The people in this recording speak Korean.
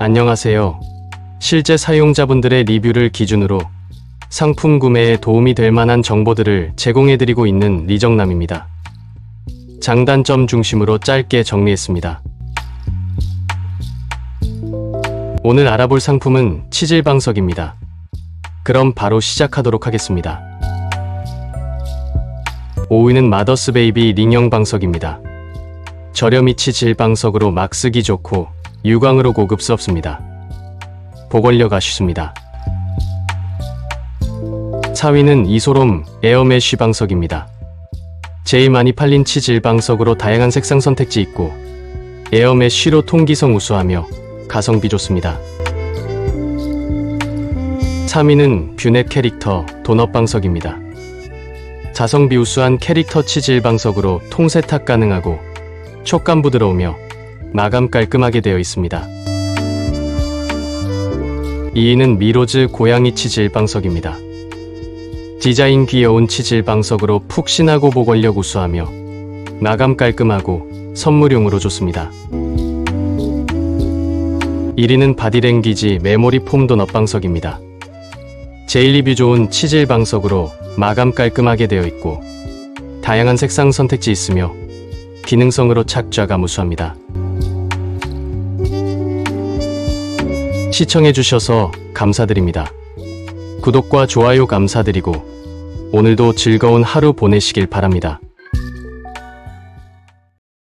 안녕하세요. 실제 사용자분들의 리뷰를 기준으로 상품 구매에 도움이 될 만한 정보들을 제공해드리고 있는 리정남입니다. 장단점 중심으로 짧게 정리했습니다. 오늘 알아볼 상품은 치질 방석입니다. 그럼 바로 시작하도록 하겠습니다. 5위는 마더스 베이비 링형 방석입니다. 저렴이 치질 방석으로 막 쓰기 좋고 유광으로 고급스럽습니다. 보관료가 쉽습니다. 4위는 이소롬 에어메쉬 방석입니다. 제일 많이 팔린 치질 방석으로 다양한 색상 선택지 있고 에어메쉬로 통기성 우수하며 가성비 좋습니다. 3위는 뷰넷 캐릭터 도넛 방석입니다. 자성비 우수한 캐릭터 치질 방석으로 통세탁 가능하고 촉감 부드러우며 마감 깔끔하게 되어 있습니다. 2위는 미로즈 고양이 치질 방석입니다. 디자인 귀여운 치질 방석으로 푹신하고 보관력 우수하며 마감 깔끔하고 선물용으로 좋습니다. 1위는 바디랭귀지 메모리 폼 도넛 방석입니다. 제일 리뷰 좋은 치질 방석으로 마감 깔끔하게 되어 있고 다양한 색상 선택지 있으며 기능성으로 착좌가 무수합니다. 시청해주셔서 감사드립니다. 구독과 좋아요 감사드리고 오늘도 즐거운 하루 보내시길 바랍니다.